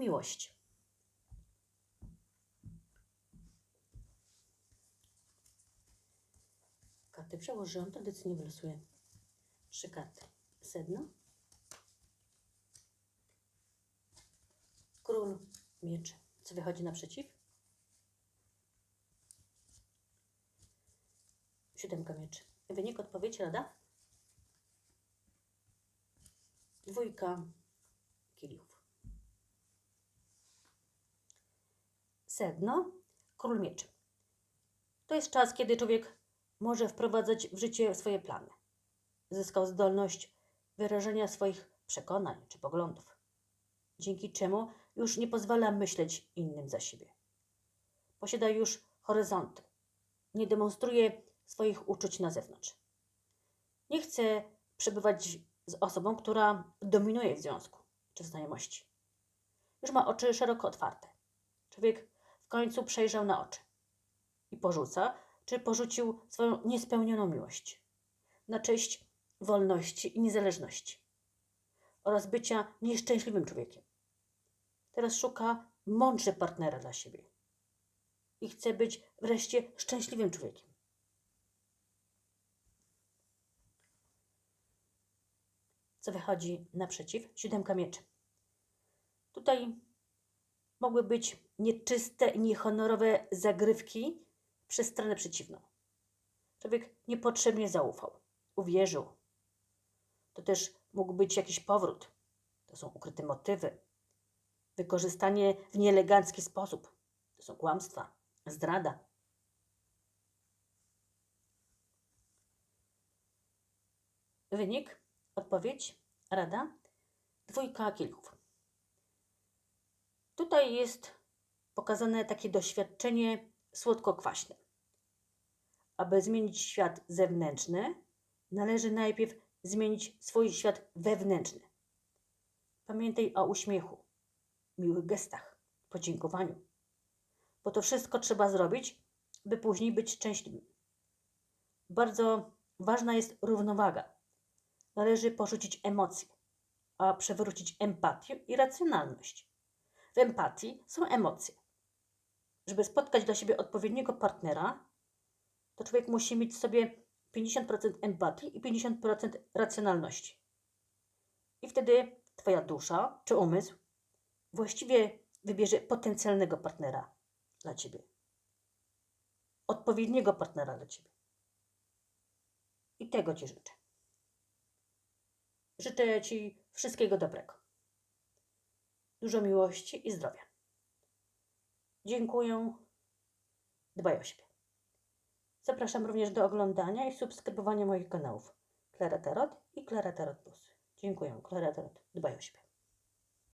miłość. Karty przełożyłam, tradycyjnie wylosuję trzy karty. Sedno. Król mieczy. Co wychodzi naprzeciw? Siódemka mieczy. Wynik, odpowiedź, rada? Dwójka kielichów. Sedno, król mieczy. To jest czas, kiedy człowiek może wprowadzać w życie swoje plany. Zyskał zdolność wyrażenia swoich przekonań czy poglądów, dzięki czemu już nie pozwala myśleć innym za siebie. Posiada już horyzonty, nie demonstruje swoich uczuć na zewnątrz. Nie chce przebywać z osobą, która dominuje w związku czy w znajomości. Już ma oczy szeroko otwarte. Człowiek końcu przejrzał na oczy i porzuca, czy porzucił swoją niespełnioną miłość na cześć wolności i niezależności oraz bycia nieszczęśliwym człowiekiem. Teraz szuka mądrze partnera dla siebie i chce być wreszcie szczęśliwym człowiekiem. Co wychodzi naprzeciw? Siódemka mieczy. Tutaj mogły być nieczyste i niehonorowe zagrywki przez stronę przeciwną. Człowiek niepotrzebnie zaufał, uwierzył. To też mógł być jakiś powrót. To są ukryte motywy. Wykorzystanie w nieelegancki sposób. To są kłamstwa, zdrada. Wynik, odpowiedź, rada, dwójka kielichów. Tutaj jest pokazane takie doświadczenie słodko-kwaśne. Aby zmienić świat zewnętrzny, należy najpierw zmienić swój świat wewnętrzny. Pamiętaj o uśmiechu, miłych gestach, podziękowaniu, bo to wszystko trzeba zrobić, by później być szczęśliwym. Bardzo ważna jest równowaga. Należy porzucić emocje, a przewrócić empatię i racjonalność. Empatii są emocje. Żeby spotkać dla siebie odpowiedniego partnera, to człowiek musi mieć w sobie 50% empatii i 50% racjonalności. I wtedy Twoja dusza czy umysł właściwie wybierze potencjalnego partnera dla Ciebie. Odpowiedniego partnera dla Ciebie. I tego Ci życzę. Życzę Ci wszystkiego dobrego. Dużo miłości i zdrowia. Dziękuję. Dbaj o siebie. Zapraszam również do oglądania i subskrybowania moich kanałów Klara Tarot i Klara Tarot Plus. Dziękuję. Klara Tarot. Dbaj o siebie.